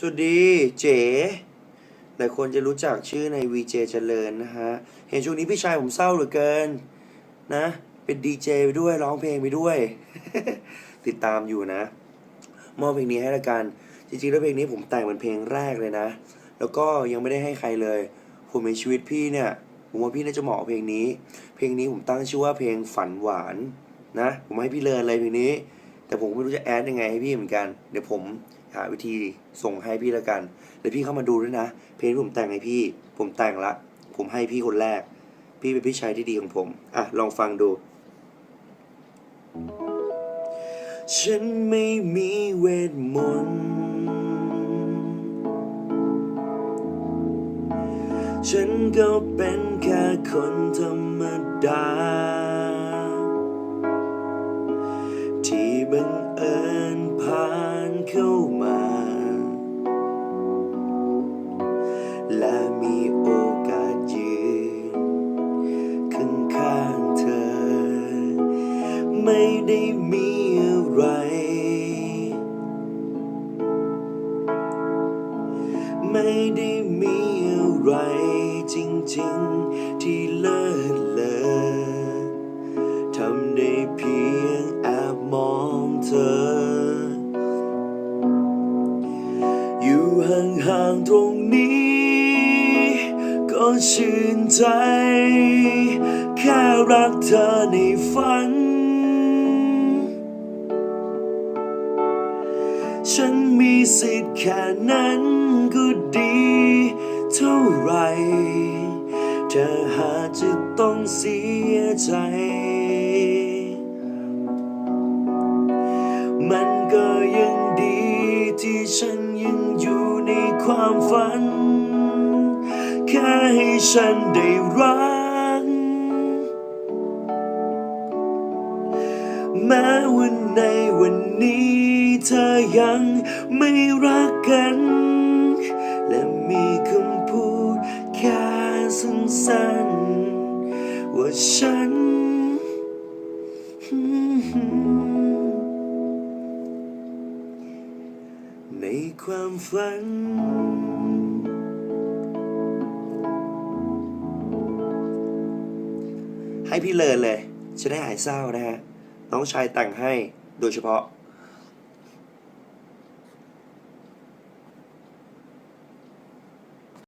สวัสดีเจ๋หลายคนจะรู้จักชื่อใน VJ เจริญนะฮะ เห็นช่วงนี้พี่ชายผมเศร้าเหลือเกิน นะ เป็นดีเจไปด้วยร้องเพลงไปด้วย ติดตามอยู่นะ มอบเพลงนี้ให้ละกัน จริงๆแล้วเพลงนี้ผมแต่งเป็นเพลงแรกเลยนะ แล้วก็ยังไม่ได้ให้ใครเลย ผมในชีวิตพี่เนี่ย ผมว่าพี่น่าจะเหมาะเพลงนี้ เพลงนี้ผมตั้งชื่อว่าเพลงฝันหวานนะ ผมให้พี่เลินเลยเพลงนี้ แต่ผมไม่รู้จะแอดยังไงให้พี่เหมือนกัน เดี๋ยวผม หาวิธีส่งให้พี่แล้วกันเดี๋ยวพี่เข้ามาดูด้วยนะ เพลงที่ผมแต่งให้พี่ ผมแต่งละ ผมให้พี่คนแรก พี่เป็นพี่ชายที่ดีของผม อะ ลองฟังดู ฉันไม่มีเวทมนต์ฉันก็เป็นแค่คนธรรมดา และมีโอกาสยืนข้างข้างๆเธอ ไม่ได้มีอะไร ไม่ได้มีอะไรจริงๆที่เลิศเลอทำได้เพียงแอบมองเธอ อยู่ห่างๆตรงนี้ ชื่นใจ แค่รักเธอในฝัน ฉันมีสิทธิ์แค่นั้นก็ดีเท่าไรเธอหากจะต้องเสียใจ มันก็ยังดีที่ฉันยังอยู่ในความฝัน แค่ให้ฉันได้รัก แม้วันในวันนี้เธอยังไม่รักกัน และมีคำพูดแค่สั้นๆว่าฉันในความฝัน ให้พี่เลินเลย จะได้หายเศร้านะฮะ น้องชายแต่งให้โดยเฉพาะ